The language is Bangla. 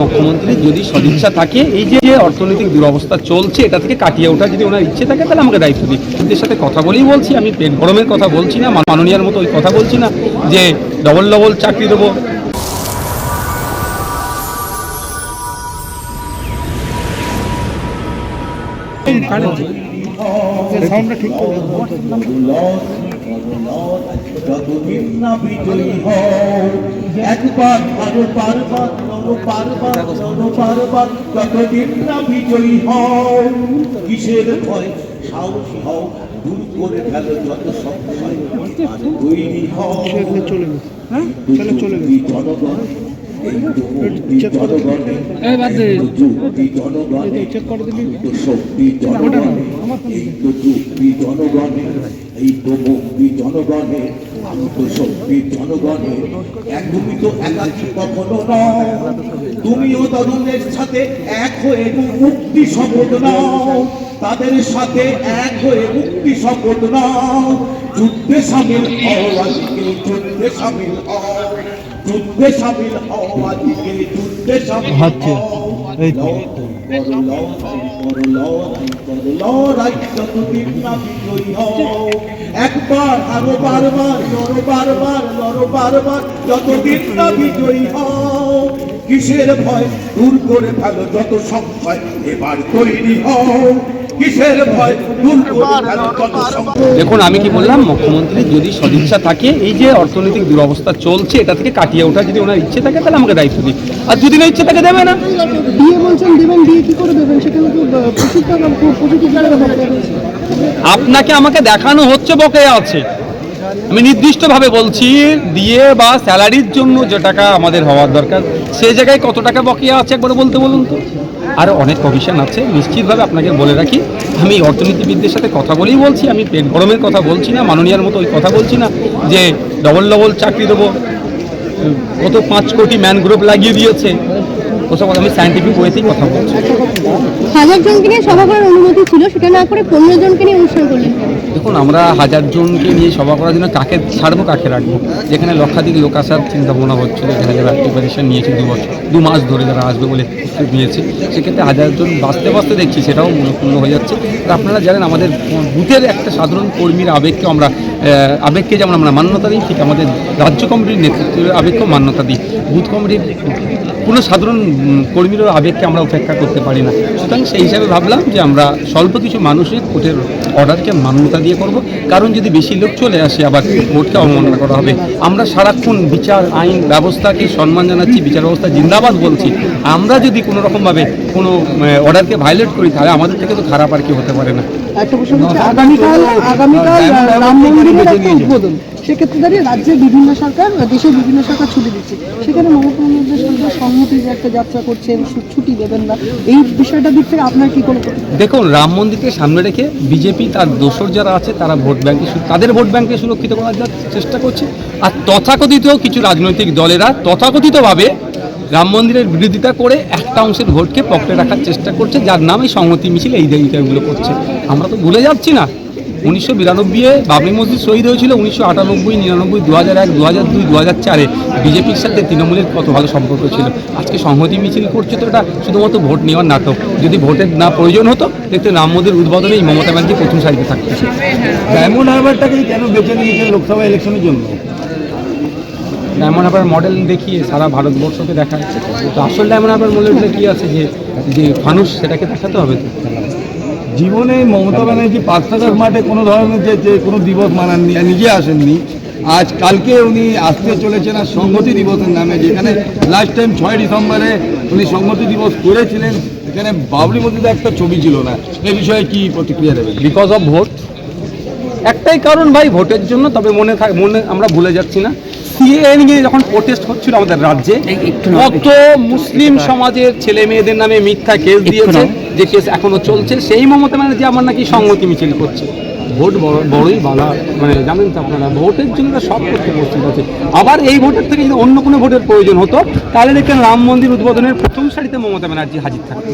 মুখ্যমন্ত্রীর যদি সদিচ্ছা থাকে, এই যে অর্থনৈতিক দুরবস্থা চলছে, এটা থেকে কাটিয়ে ওঠার যদি ওনার ইচ্ছে থাকে, তাহলে আমাকে দায়িত্ব দিই এদের সাথে কথা বলেই বলছি, আমি পেট গরমের কথা বলছি না মাননীয়ার মতো ওই কথা বলছি না, যে ডবল ডবল চাকরি দেবো। একবার নরো বারবার নরো বারবার যতদিন না বিজয়ী হও কিসের ভয় সাহসী হও দূর করে ফেল যত সংশয় তৈরি হও চলে চলে তো মুক্তি জনগণে তুমিও তরুণের সাথে এক হয়ে মুক্তি শপথ নাও। তাদের সাথে এক হয়ে মুক্তি শপথ নাও। যুদ্ধে সামিল যুদ্ধে সামিল যুদ্ধে সামিল হও আজকে যুদ্ধে সামিল হও এই তো। যতদিন না বিজয়ী হও। একবার আরও বারবার লড়ো বারবার লড়ো বারবার যতদিন না বিজয়ী হও। কিসের ভয়? দূর করে ফেলো যত সংশয় এবার তৈরি হও। কিসের ভয়? দেখুন আমি কি বললাম মুখ্যমন্ত্রী যদি সদিচ্ছা থাকে এই যে অর্থনৈতিক দুরবস্থা চলছে এটা থেকে কাটিয়ে ওঠার যদি ওনার ইচ্ছে থাকে তাহলে আমাকে দায়িত্ব দিই আর যদি না ইচ্ছে থাকে দেবে না। বিয়ে বলছেন দেবেন বিয়ে কি করে দেবেন? সেখানে তো প্রচুর টাকা প্রচুর টাকা আপনাকে আমাকে দেখানো হচ্ছে বকেয়া আছে। আমি নির্দিষ্টভাবে বলছি দিয়ে বা স্যালারির জন্য যে টাকা আমাদের হওয়ার দরকার সেই জায়গায় কত টাকা বকেয়া আছে একবার বলতে বলুন তো। আরও অনেক কমিশন আছে। নিশ্চিতভাবে আপনাকে বলে রাখি, আমি অর্থনীতিবিদদের সাথে কথা বলেই বলছি, আমি পেট গরমের কথা বলছি না, মাননীয়ার মতো ওই কথা বলছি না যে ডবল ডবল চাকরি দেবো। কত পাঁচ কোটি ম্যানগ্রোভ লাগিয়ে দিয়েছে। ওসব আমি সায়েন্টিফিক ওয়েতেই কথা বলছি। হাজার জনকে নিয়ে সভা করার অনুমতি ছিল, সেটা না করে পনেরো জনকে নিয়ে অনুষ্ঠান করলেন। দেখুন, আমরা হাজার জনকে নিয়ে সভা করার জন্য কাকে ছাড়বো, কাকে রাখব? যেখানে লক্ষাধিক লোক আসার চিন্তা ভাবনা হচ্ছিল, যেখানে যারা প্রিপারেশন নিয়েছে দু বছর, দু মাস ধরে যারা আসবে বলে নিয়েছে, সেক্ষেত্রে হাজার জন বাঁচতে বাঁচতে দেখছি সেটাও মূল্য হয়ে যাচ্ছে। আর আপনারা জানেন, আমাদের বুথের একটা সাধারণ কর্মীর আবেগকে আমরা আবেগকে যেমন আমরা মান্যতা দিই, ঠিক আমাদের রাজ্য কমিটির নেতৃত্বের আবেগকেও মান্যতা দিই। বুথ কমিটির কোনো সাধারণ উম, কর্মীরও আবেগকে আমরা উপেক্ষা করতে পারি না সুতরাং সেই হিসাবে ভাবলাম যে আমরা স্বল্প কিছু মানুষের কোর্টের অর্ডারকে মান্যতা দিয়ে করব কারণ যদি বেশি লোক চলে আসে আবার ভোটকে অবমাননা করা হবে আমরা সারাক্ষণ বিচার আইন ব্যবস্থাকে সম্মান জানাচ্ছি বিচার ব্যবস্থা জিন্দাবাদ বলছি আমরা যদি কোনো রকমভাবে কোনো অর্ডারকে ভায়োলেট করি তাহলে আমাদের থেকে তো খারাপ আর কি হতে পারে না একটা প্রশ্ন আগামীকাল আগামীকাল রাম মন্দিরের একটা উদ্বোধন সেক্ষেত্রে দাঁড়িয়ে রাজ্যের বিভিন্ন সরকার দেশের বিভিন্ন সরকার ছুটি দিচ্ছে। সেখানে মমতা বন্দ্যোপাধ্যায় সরকার সংহতি যে একটা যাত্রা করছেন ছুটি দেবেন না। এই বিষয়টা দিক থেকে আপনার কি কোনো দেখুন, রাম মন্দিরকে সামনে রেখে বিজেপি, তার দোসর যারা আছে, তারা ভোট ব্যাংকে তাদের ভোট ব্যাংকে সুরক্ষিত করার চেষ্টা করছে। আর তথাকথিত কিছু রাজনৈতিক দলেরা তথাকথিতভাবে রাম মন্দিরের বিরোধিতা করে একটা অংশের ভোটকে পকেটে রাখার চেষ্টা করছে, যার নামে সংহতি মিছিল এই এইগুলো করছে। আমরা তো ভুলে যাচ্ছি না। উনিশশো বিরানব্বই বাবরি মসজিদ শহীদ হয়েছিল উনিশশো আটানব্বই নিরানব্বই দু হাজার এক দু হাজার দুই দু হাজার চারে। বিজেপির সাথে তৃণমূলের কত ভালো সম্পর্ক ছিল। আজকে সংহতি মিছিল করছে তো এটা শুধুমাত্র ভোট নেওয়ার নাটক। যদি ভোটের না প্রয়োজন হতো দেখতে রাম মন্দির উদ্বোধনে এই মমতা ব্যানার্জি প্রথম সারিতে থাকতো ডায়মন্ড হারবারটাকেই কেন বেছে নিয়েছেন লোকসভা ইলেকশনের জন্য? ডায়মন্ড হারবার মডেল দেখিয়ে সারা ভারতবর্ষকে দেখায় তো আসল ডায়মন্ড হারবার মডেলটা কী আছে যে যে মানুষ সেটাকে দেখাতে হবে? তো জীবনে মমতা ব্যানার্জি পাঁচটাকার মাঠে কোনো ধরনের যে যে কোনো দিবস মানাননি নিজে আসেননি। আজ কালকে উনি আসতে চলেছেন আর সংহতি দিবসের নামে যেখানে লাস্ট টাইম ছয় ডিসেম্বরে উনি সংহতি দিবস করেছিলেন এখানে বাবরি মসজিদে একটা ছবি ছিল না। এ বিষয়ে কি প্রতিক্রিয়া দেবেন? বিকজ অফ ভোট একটাই কারণ ভাই ভোটের জন্য তবে মনে থাক মনে আমরা ভুলে যাচ্ছি না। সিএ নিয়ে যখন প্রোটেস্ট হচ্ছিল আমাদের রাজ্যে কত মুসলিম সমাজের ছেলে মেয়েদের নামে মিথ্যা কেস দিয়েছে। যে কেস এখনও চলছে, সেই মমতা ব্যানার্জি আমার নাকি সংগতি মিছিল করছে। ভোট বড়, বড়ই বালা মানে জানেন তো আপনারা, ভোটের জন্য সব করতে প্রস্তুত আছে আবার এই ভোটের থেকে যদি অন্য কোনো ভোটের প্রয়োজন হতো, তাহলে দেখতেন রাম মন্দির উদ্বোধনের প্রথম সারিতে মমতা ব্যানার্জি হাজির থাকতো